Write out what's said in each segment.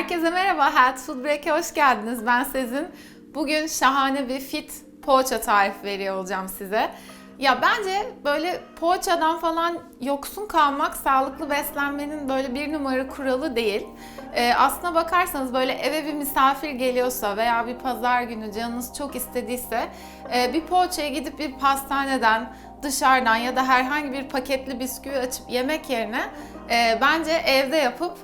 Herkese merhaba, Health Food Break'e hoş geldiniz. Ben Sezin. Bugün şahane bir fit poğaça tarifi veriyor olacağım size. Ya bence böyle poğaçadan falan yoksun kalmak sağlıklı beslenmenin böyle bir numara kuralı değil. Ee, aslına bakarsanız böyle eve bir misafir geliyorsa veya bir pazar günü canınız çok istediyse e, bir poğaçaya gidip bir pastaneden dışarıdan ya da herhangi bir paketli bisküvi açıp yemek yerine e, bence evde yapıp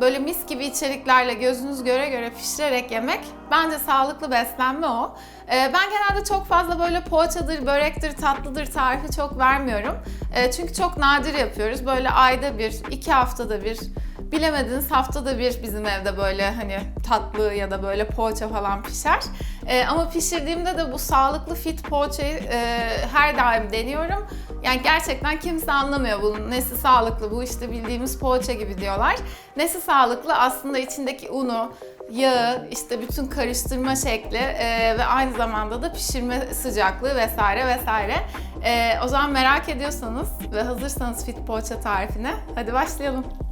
böyle mis gibi içeriklerle gözünüz göre göre pişirerek yemek bence sağlıklı beslenme o. E, ben genelde çok fazla böyle poğaçadır, börektir, tatlıdır tarifi çok vermiyorum. E, çünkü çok nadir yapıyoruz. Böyle ayda bir, iki haftada bir, bilemediniz haftada bir bizim evde böyle hani tatlı ya da böyle poğaça falan pişer. E, ama pişirdiğimde de bu sağlıklı fit poğaçayı e, her daim deniyorum. Yani gerçekten kimse anlamıyor bunun nesi sağlıklı, bu işte bildiğimiz poğaça gibi diyorlar. Nesi sağlıklı aslında içindeki unu, yağı, işte bütün karıştırma şekli e, ve aynı zamanda da pişirme sıcaklığı vesaire vesaire. E, o zaman merak ediyorsanız ve hazırsanız fit poğaça tarifine hadi başlayalım.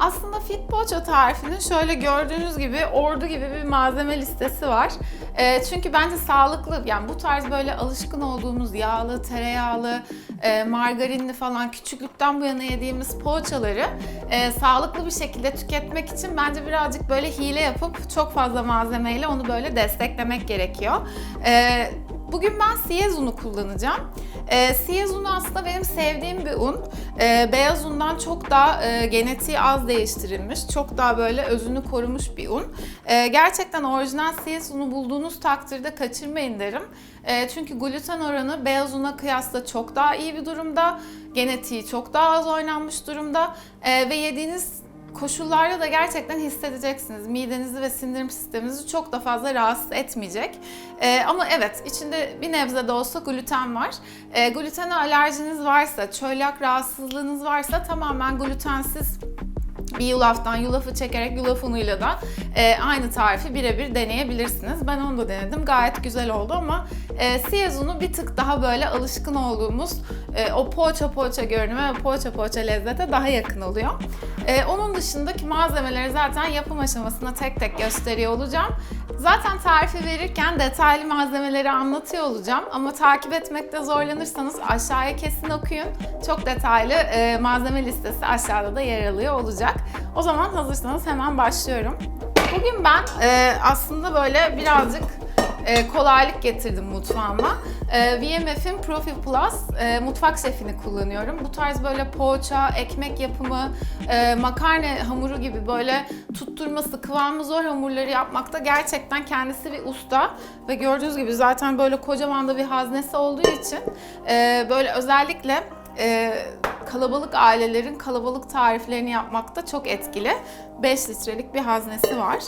Aslında fit poğaça tarifinin şöyle gördüğünüz gibi ordu gibi bir malzeme listesi var. E, çünkü bence sağlıklı, yani bu tarz böyle alışkın olduğumuz yağlı, tereyağlı, e, margarinli falan küçüklükten bu yana yediğimiz poğaçaları e, sağlıklı bir şekilde tüketmek için bence birazcık böyle hile yapıp çok fazla malzemeyle onu böyle desteklemek gerekiyor. E, Bugün ben siyez unu kullanacağım. E, siyez unu aslında benim sevdiğim bir un. E, beyaz undan çok daha e, genetiği az değiştirilmiş, çok daha böyle özünü korumuş bir un. E, gerçekten orijinal siyez unu bulduğunuz takdirde kaçırmayın derim. E, çünkü gluten oranı beyaz una kıyasla çok daha iyi bir durumda. Genetiği çok daha az oynanmış durumda. E, ve yediğiniz koşullarda da gerçekten hissedeceksiniz. Midenizi ve sindirim sisteminizi çok da fazla rahatsız etmeyecek. Ee, ama evet içinde bir nebze de olsa gluten var. Ee, glutene alerjiniz varsa, çölyak rahatsızlığınız varsa tamamen glutensiz bir yulaftan yulafı çekerek yulaf unuyla da e, aynı tarifi birebir deneyebilirsiniz. Ben onu da denedim. Gayet güzel oldu ama e, siyaz unu bir tık daha böyle alışkın olduğumuz e, o poğaça poğaça görünüme ve poğaça poğaça lezzete daha yakın oluyor. E, onun dışındaki malzemeleri zaten yapım aşamasında tek tek gösteriyor olacağım. Zaten tarifi verirken detaylı malzemeleri anlatıyor olacağım ama takip etmekte zorlanırsanız aşağıya kesin okuyun. Çok detaylı e, malzeme listesi aşağıda da yer alıyor olacak. O zaman hazırsanız hemen başlıyorum. Bugün ben e, aslında böyle birazcık e, kolaylık getirdim mutfağıma. E, VMF'in Profi Plus e, mutfak şefini kullanıyorum. Bu tarz böyle poğaça, ekmek yapımı, e, makarna hamuru gibi böyle tutturması, kıvamı zor hamurları yapmakta gerçekten kendisi bir usta. Ve gördüğünüz gibi zaten böyle kocaman da bir haznesi olduğu için e, böyle özellikle e, kalabalık ailelerin kalabalık tariflerini yapmakta çok etkili. 5 litrelik bir haznesi var.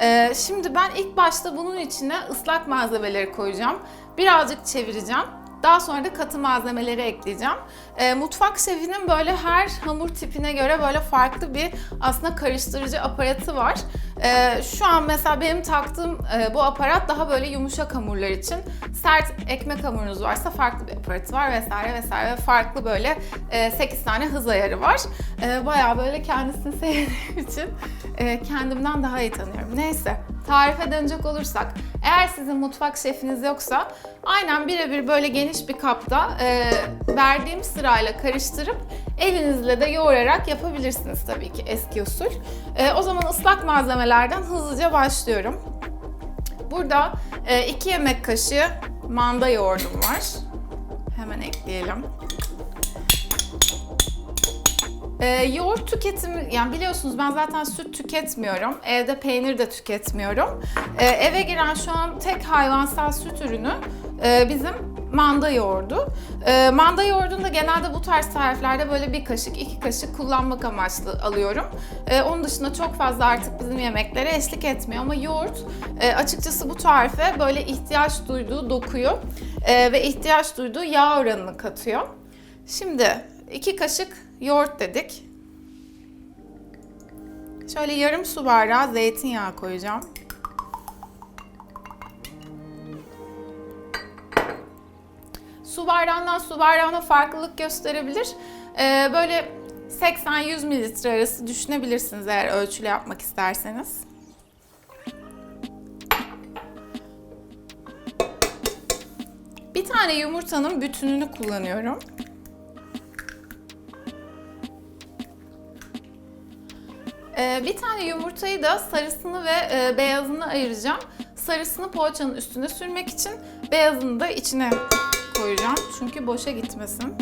E, şimdi ben ilk başta bunun içine ıslak malzemeleri koyacağım. Birazcık çevireceğim. Daha sonra da katı malzemeleri ekleyeceğim. E, mutfak şefinin böyle her hamur tipine göre böyle farklı bir aslında karıştırıcı aparatı var. E, şu an mesela benim taktığım e, bu aparat daha böyle yumuşak hamurlar için. Sert ekmek hamurunuz varsa farklı bir aparatı var vesaire vesaire. Ve farklı böyle e, 8 tane hız ayarı var. E, Baya böyle kendisini sevdiğim için e, kendimden daha iyi tanıyorum. Neyse tarife dönecek olursak eğer sizin mutfak şefiniz yoksa aynen birebir böyle geniş bir kapta e, verdiğim sırayla karıştırıp elinizle de yoğurarak yapabilirsiniz tabii ki eski usul. E, o zaman ıslak malzemelerden hızlıca başlıyorum. Burada 2 e, yemek kaşığı manda yoğurdum var. Hemen ekleyelim. Ee, yoğurt tüketimi, yani biliyorsunuz ben zaten süt tüketmiyorum. Evde peynir de tüketmiyorum. Ee, eve giren şu an tek hayvansal süt ürünü e, bizim manda yoğurdu. E, manda yoğurdunu da genelde bu tarz tariflerde böyle bir kaşık, iki kaşık kullanmak amaçlı alıyorum. E, onun dışında çok fazla artık bizim yemeklere eşlik etmiyor ama yoğurt e, açıkçası bu tarife böyle ihtiyaç duyduğu dokuyu e, ve ihtiyaç duyduğu yağ oranını katıyor. Şimdi iki kaşık yoğurt dedik. Şöyle yarım su bardağı zeytinyağı koyacağım. Su bardağından su bardağına farklılık gösterebilir. Ee, böyle 80-100 mililitre arası düşünebilirsiniz eğer ölçülü yapmak isterseniz. Bir tane yumurtanın bütününü kullanıyorum. Ee, bir tane yumurtayı da sarısını ve e, beyazını ayıracağım. Sarısını poğaçanın üstüne sürmek için, beyazını da içine koyacağım. Çünkü boşa gitmesin.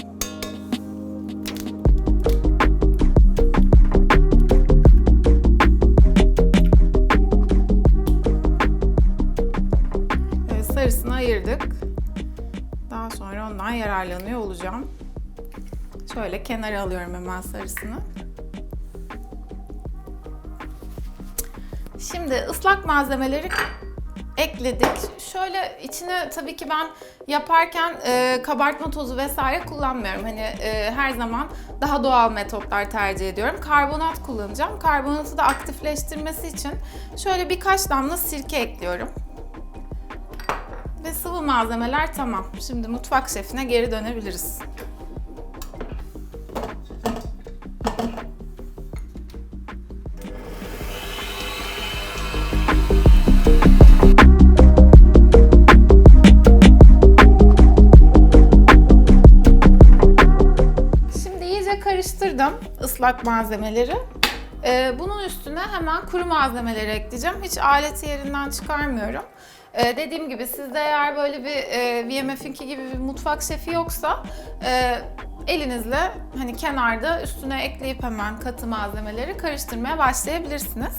Evet, sarısını ayırdık. Daha sonra ondan yararlanıyor olacağım. Şöyle kenara alıyorum hemen sarısını. Şimdi ıslak malzemeleri ekledik. Şöyle içine tabii ki ben yaparken e, kabartma tozu vesaire kullanmıyorum. Hani e, her zaman daha doğal metotlar tercih ediyorum. Karbonat kullanacağım. Karbonatı da aktifleştirmesi için şöyle birkaç damla sirke ekliyorum. Ve sıvı malzemeler tamam. Şimdi mutfak şefine geri dönebiliriz. Karıştırdım ıslak malzemeleri. Ee, bunun üstüne hemen kuru malzemeleri ekleyeceğim. Hiç aleti yerinden çıkarmıyorum. Ee, dediğim gibi sizde eğer böyle bir e, VMF'inki gibi bir mutfak şefi yoksa e, elinizle hani kenarda üstüne ekleyip hemen katı malzemeleri karıştırmaya başlayabilirsiniz.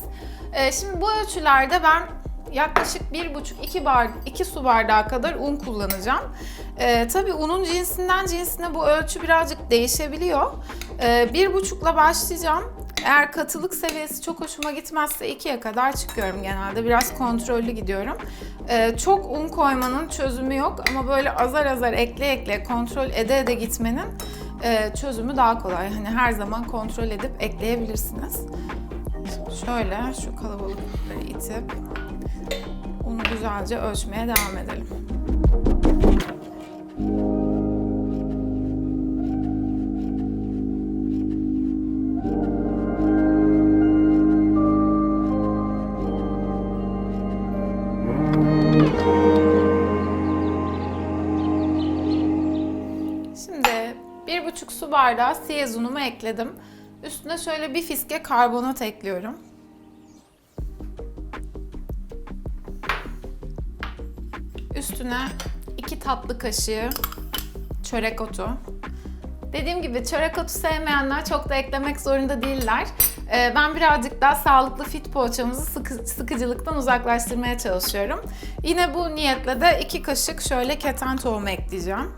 Ee, şimdi bu ölçülerde ben yaklaşık 1,5-2 bar 2 su bardağı kadar un kullanacağım. Ee, tabii unun cinsinden cinsine bu ölçü birazcık değişebiliyor. Ee, 1,5'la başlayacağım. Eğer katılık seviyesi çok hoşuma gitmezse 2'ye kadar çıkıyorum genelde. Biraz kontrollü gidiyorum. Ee, çok un koymanın çözümü yok ama böyle azar azar ekle ekle kontrol ede ede gitmenin e, çözümü daha kolay. Hani her zaman kontrol edip ekleyebilirsiniz. Şöyle şu kalabalıkları itip unu güzelce ölçmeye devam edelim. Şimdi bir buçuk su bardağı siyez unumu ekledim. Üstüne şöyle bir fiske karbonat ekliyorum. Üstüne 2 tatlı kaşığı çörek otu. Dediğim gibi çörek otu sevmeyenler çok da eklemek zorunda değiller. Ee, ben birazcık daha sağlıklı fit poğaçamızı sıkı, sıkıcılıktan uzaklaştırmaya çalışıyorum. Yine bu niyetle de 2 kaşık şöyle keten tohumu ekleyeceğim.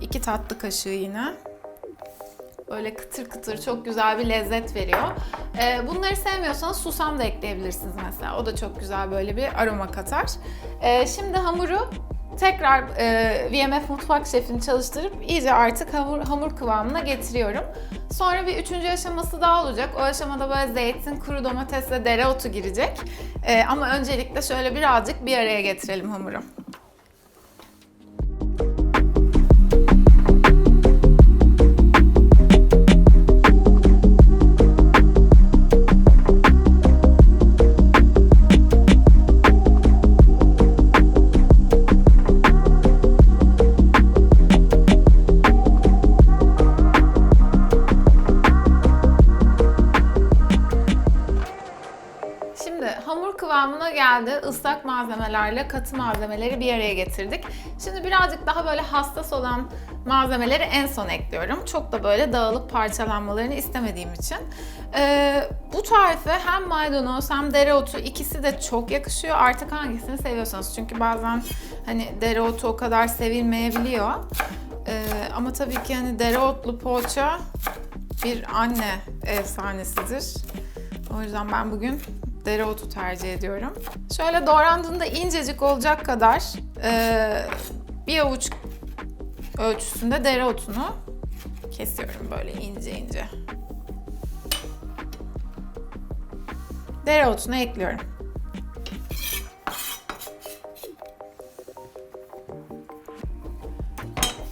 2 tatlı kaşığı yine. Böyle kıtır kıtır çok güzel bir lezzet veriyor. Ee, bunları sevmiyorsanız susam da ekleyebilirsiniz mesela. O da çok güzel böyle bir aroma katar. Ee, şimdi hamuru tekrar e, VMF mutfak şefini çalıştırıp iyice artık hamur, hamur kıvamına getiriyorum. Sonra bir üçüncü aşaması daha olacak. O aşamada böyle zeytin, kuru domates ve dereotu girecek. Ee, ama öncelikle şöyle birazcık bir araya getirelim hamuru. Geldi. Islak malzemelerle katı malzemeleri bir araya getirdik. Şimdi birazcık daha böyle hassas olan malzemeleri en son ekliyorum. Çok da böyle dağılıp parçalanmalarını istemediğim için. Ee, bu tarife hem maydanoz hem dereotu ikisi de çok yakışıyor. Artık hangisini seviyorsanız. Çünkü bazen hani dereotu o kadar sevilmeyebiliyor. Ee, ama tabii ki hani dereotlu poğaça bir anne efsanesidir. O yüzden ben bugün dereotu tercih ediyorum. Şöyle doğrandığında incecik olacak kadar e, bir avuç ölçüsünde dereotunu kesiyorum böyle ince ince. Dereotunu ekliyorum.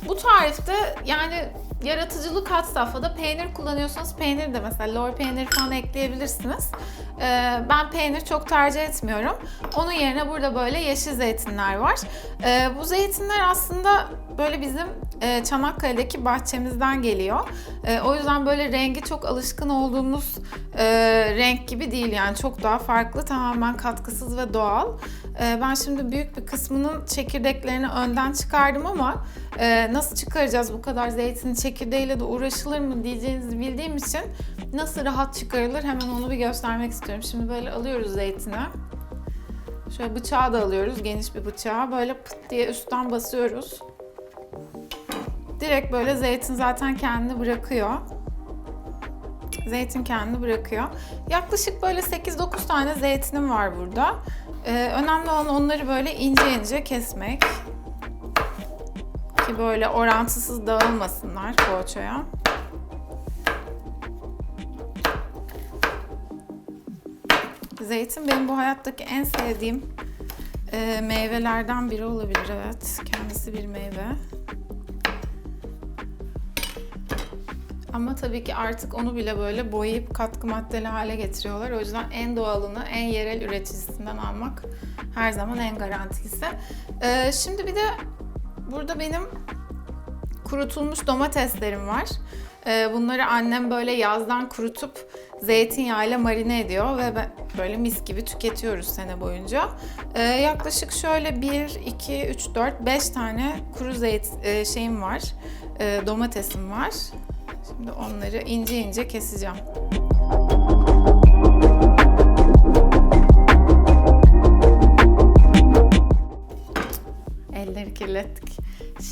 Bu tarifte yani yaratıcılık kat safhada peynir kullanıyorsanız peynir de mesela lor peynir falan ekleyebilirsiniz. Ee, ben peynir çok tercih etmiyorum. Onun yerine burada böyle yeşil zeytinler var. Ee, bu zeytinler aslında böyle bizim e, Çanakkale'deki bahçemizden geliyor. E, o yüzden böyle rengi çok alışkın olduğumuz e, renk gibi değil yani çok daha farklı tamamen katkısız ve doğal. E, ben şimdi büyük bir kısmının çekirdeklerini önden çıkardım ama e, nasıl çıkaracağız bu kadar zeytin çekirdeğiyle de uğraşılır mı diyeceğinizi bildiğim için nasıl rahat çıkarılır hemen onu bir göstermek istiyorum. Şimdi böyle alıyoruz zeytini. Şöyle bıçağı da alıyoruz geniş bir bıçağı böyle pıt diye üstten basıyoruz. Direkt böyle zeytin zaten kendini bırakıyor. Zeytin kendini bırakıyor. Yaklaşık böyle 8-9 tane zeytinim var burada. Ee, önemli olan onları böyle ince ince kesmek. Ki böyle orantısız dağılmasınlar poğaçaya. Zeytin benim bu hayattaki en sevdiğim e, meyvelerden biri olabilir. Evet, kendisi bir meyve. Ama tabii ki artık onu bile böyle boyayıp katkı maddeli hale getiriyorlar. O yüzden en doğalını, en yerel üreticisinden almak her zaman en garantilisi. Ee, şimdi bir de burada benim kurutulmuş domateslerim var. Ee, bunları annem böyle yazdan kurutup zeytinyağıyla marine ediyor ve böyle mis gibi tüketiyoruz sene boyunca. Ee, yaklaşık şöyle 1, 2, 3, 4, 5 tane kuru zeyt e, şeyim var. E, domatesim var. Şimdi onları ince ince keseceğim. Elleri kirlettik.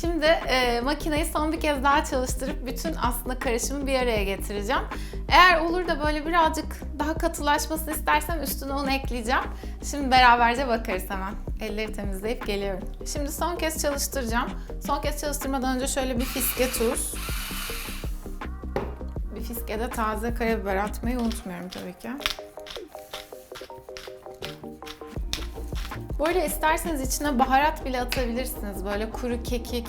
Şimdi e, makineyi son bir kez daha çalıştırıp bütün aslında karışımı bir araya getireceğim. Eğer olur da böyle birazcık daha katılaşmasını istersem üstüne onu ekleyeceğim. Şimdi beraberce bakarız hemen. Elleri temizleyip geliyorum. Şimdi son kez çalıştıracağım. Son kez çalıştırmadan önce şöyle bir fiske tuz. Fiske de taze karabiber atmayı unutmuyorum tabii ki. Arada isterseniz içine baharat bile atabilirsiniz. Böyle kuru kekik,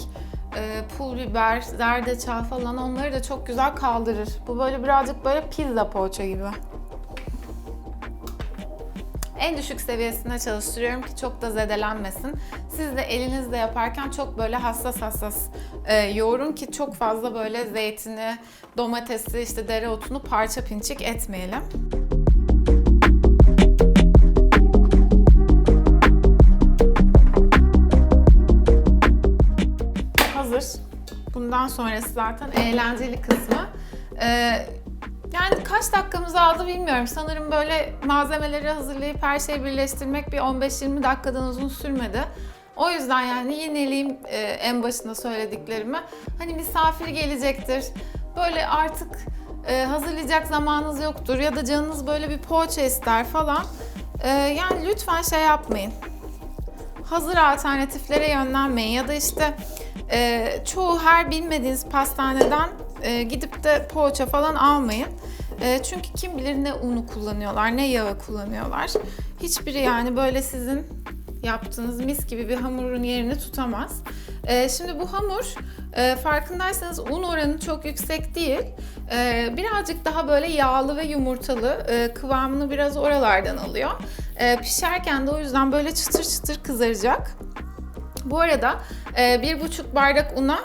e, pul biber, zerdeçal falan onları da çok güzel kaldırır. Bu böyle birazcık böyle pizza poğaça gibi. En düşük seviyesinde çalıştırıyorum ki çok da zedelenmesin. Siz de elinizle yaparken çok böyle hassas hassas e, yoğurun ki çok fazla böyle zeytini, domatesi, işte dereotunu parça pinçik etmeyelim. Hazır. Bundan sonrası zaten eğlenceli kısmı. Ee, yani kaç dakikamızı aldı bilmiyorum. Sanırım böyle malzemeleri hazırlayıp her şeyi birleştirmek bir 15-20 dakikadan uzun sürmedi. O yüzden yani yineleyeyim e, en başında söylediklerimi. Hani misafir gelecektir. Böyle artık e, hazırlayacak zamanınız yoktur ya da canınız böyle bir poğaça ister falan. E, yani lütfen şey yapmayın. Hazır alternatiflere yönlenmeyin ya da işte e, çoğu her bilmediğiniz pastaneden e, gidip de poğaça falan almayın. E, çünkü kim bilir ne unu kullanıyorlar, ne yağı kullanıyorlar. Hiçbiri yani böyle sizin yaptığınız mis gibi bir hamurun yerini tutamaz. E, şimdi bu hamur e, farkındaysanız un oranı çok yüksek değil. E, birazcık daha böyle yağlı ve yumurtalı e, kıvamını biraz oralardan alıyor. E, pişerken de o yüzden böyle çıtır çıtır kızaracak. Bu arada e, bir buçuk bardak una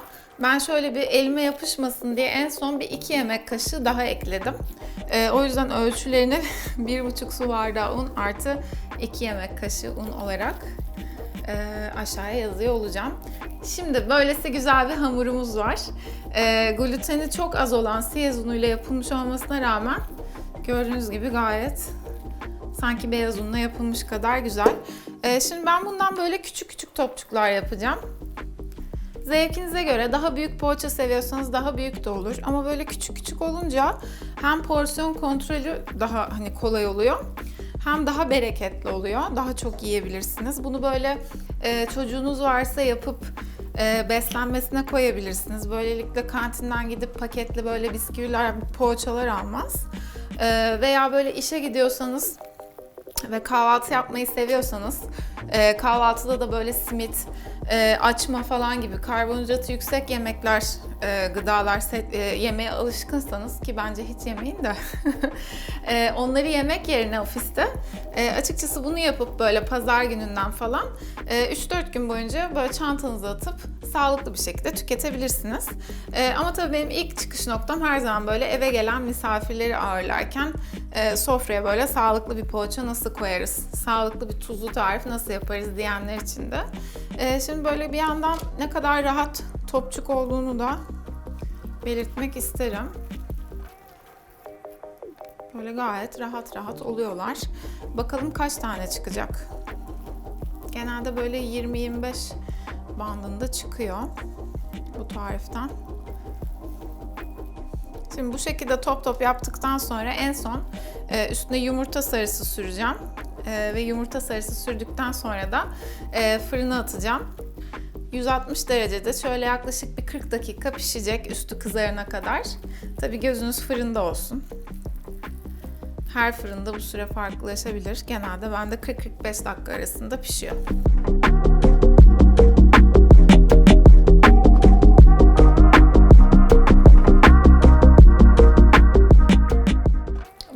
ben şöyle bir elime yapışmasın diye en son bir iki yemek kaşığı daha ekledim. E, o yüzden ölçülerini bir buçuk su bardağı un artı iki yemek kaşığı un olarak e, aşağıya yazıyor olacağım. Şimdi böylesi güzel bir hamurumuz var. E, gluteni çok az olan siyez unuyla yapılmış olmasına rağmen gördüğünüz gibi gayet sanki beyaz unla yapılmış kadar güzel. Ee, şimdi ben bundan böyle küçük küçük topçuklar yapacağım. Zevkinize göre daha büyük poğaça seviyorsanız daha büyük de olur. Ama böyle küçük küçük olunca hem porsiyon kontrolü daha hani kolay oluyor. Hem daha bereketli oluyor. Daha çok yiyebilirsiniz. Bunu böyle e, çocuğunuz varsa yapıp e, beslenmesine koyabilirsiniz. Böylelikle kantinden gidip paketli böyle bisküviler, poğaçalar almaz. E, veya böyle işe gidiyorsanız ve kahvaltı yapmayı seviyorsanız e, kahvaltıda da böyle simit e, açma falan gibi karbonhidratı yüksek yemekler, e, gıdalar se- e, yemeye alışkınsanız ki bence hiç yemeyin de e, onları yemek yerine ofiste e, açıkçası bunu yapıp böyle pazar gününden falan e, 3-4 gün boyunca böyle çantanıza atıp sağlıklı bir şekilde tüketebilirsiniz. E, ama tabii benim ilk çıkış noktam her zaman böyle eve gelen misafirleri ağırlarken e, sofraya böyle sağlıklı bir poğaça nasıl koyarız, sağlıklı bir tuzlu tarif nasıl yaparız diyenler için de. E, şimdi böyle bir yandan ne kadar rahat topçuk olduğunu da belirtmek isterim. Böyle gayet rahat rahat oluyorlar. Bakalım kaç tane çıkacak. Genelde böyle 20-25 bandında çıkıyor bu tariften. Şimdi bu şekilde top top yaptıktan sonra en son e, üstüne yumurta sarısı süreceğim. E, ve yumurta sarısı sürdükten sonra da e, fırına atacağım. 160 derecede şöyle yaklaşık bir 40 dakika pişecek üstü kızarana kadar. Tabi gözünüz fırında olsun. Her fırında bu süre farklılaşabilir. Genelde bende 40-45 dakika arasında pişiyor.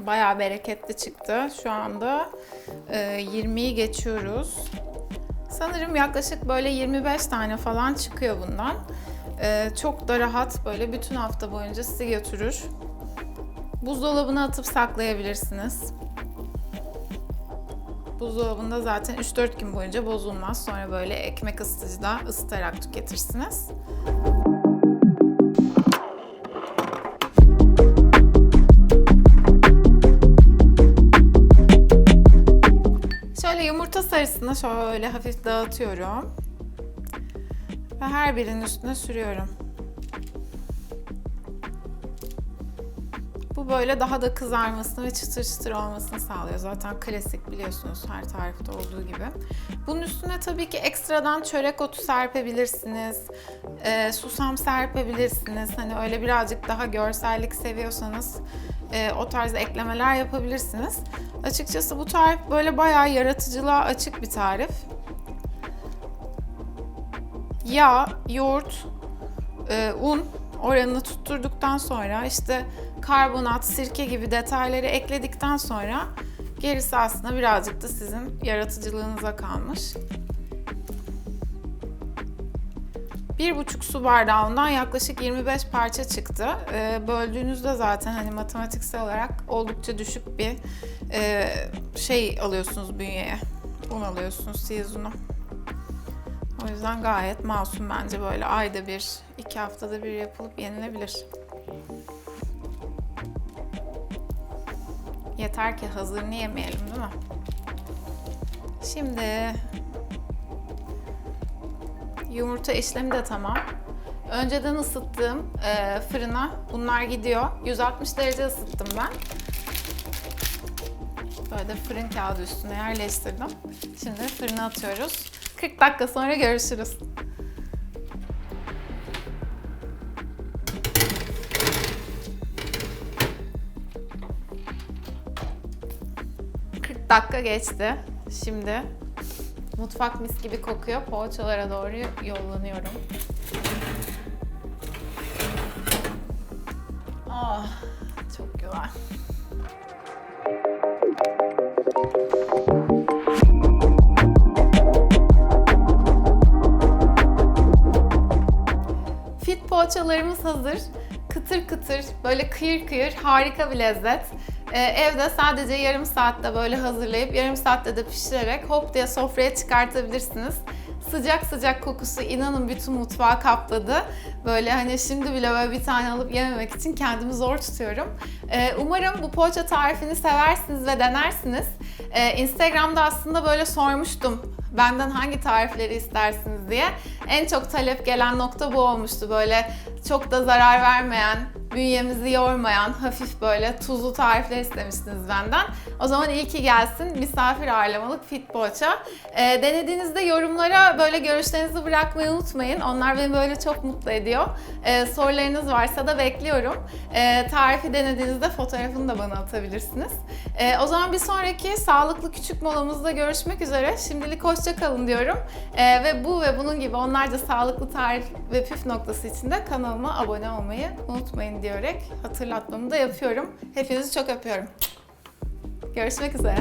Bayağı bereketli çıktı. Şu anda 20'yi geçiyoruz. Sanırım yaklaşık böyle 25 tane falan çıkıyor bundan. E, çok da rahat böyle bütün hafta boyunca sizi götürür. Buzdolabına atıp saklayabilirsiniz. Buzdolabında zaten 3-4 gün boyunca bozulmaz. Sonra böyle ekmek ısıtıcıda ısıtarak tüketirsiniz. Sarısını şöyle hafif dağıtıyorum. Ve her birinin üstüne sürüyorum. Bu böyle daha da kızarmasını ve çıtır çıtır olmasını sağlıyor. Zaten klasik biliyorsunuz her tarifte olduğu gibi. Bunun üstüne tabii ki ekstradan çörek otu serpebilirsiniz. E, susam serpebilirsiniz. Hani öyle birazcık daha görsellik seviyorsanız e, o tarz eklemeler yapabilirsiniz. Açıkçası bu tarif böyle bayağı yaratıcılığa açık bir tarif. Yağ, yoğurt, e, un oranını tutturduktan sonra işte karbonat, sirke gibi detayları ekledikten sonra gerisi aslında birazcık da sizin yaratıcılığınıza kalmış. Bir buçuk su bardağından yaklaşık 25 parça çıktı. Ee, böldüğünüzde zaten hani matematiksel olarak oldukça düşük bir e, şey alıyorsunuz bünyeye. Un alıyorsunuz, siyez unu. O yüzden gayet masum bence böyle ayda bir, iki haftada bir yapılıp yenilebilir. Yeter ki hazırını yemeyelim değil mi? Şimdi yumurta işlemi de tamam. Önceden ısıttığım e, fırına bunlar gidiyor. 160 derece ısıttım ben. Böyle de fırın kağıdı üstüne yerleştirdim. Şimdi fırına atıyoruz. 40 dakika sonra görüşürüz. ...40 dakika geçti. Şimdi mutfak mis gibi kokuyor. Poğaçalara doğru yollanıyorum. Ah, çok güzel. Fit poğaçalarımız hazır. Kıtır kıtır, böyle kıyır kıyır harika bir lezzet. Ee, evde sadece yarım saatte böyle hazırlayıp yarım saatte de pişirerek hop diye sofraya çıkartabilirsiniz. Sıcak sıcak kokusu inanın bütün mutfağı kapladı. Böyle hani şimdi bile böyle bir tane alıp yememek için kendimi zor tutuyorum. Ee, umarım bu poğaça tarifini seversiniz ve denersiniz. Ee, Instagram'da aslında böyle sormuştum benden hangi tarifleri istersiniz diye. En çok talep gelen nokta bu olmuştu. Böyle çok da zarar vermeyen, bünyemizi yormayan, hafif böyle tuzlu tarifler istemiştiniz benden. O zaman iyi ki gelsin misafir ağırlamalık fit poğaça. Ee, denediğinizde yorumlara böyle görüşlerinizi bırakmayı unutmayın. Onlar beni böyle çok mutlu ediyor. Ee, sorularınız varsa da bekliyorum. Ee, tarifi denediğinizde fotoğrafını da bana atabilirsiniz. Ee, o zaman bir sonraki sağlıklı küçük molamızda görüşmek üzere. Şimdilik hoşça kalın diyorum. Ee, ve bu ve bunun gibi onlarca sağlıklı tarif ve püf noktası için de kanalıma abone olmayı unutmayın diyerek hatırlatmamı da yapıyorum. Hepinizi çok öpüyorum. Görüşmek üzere.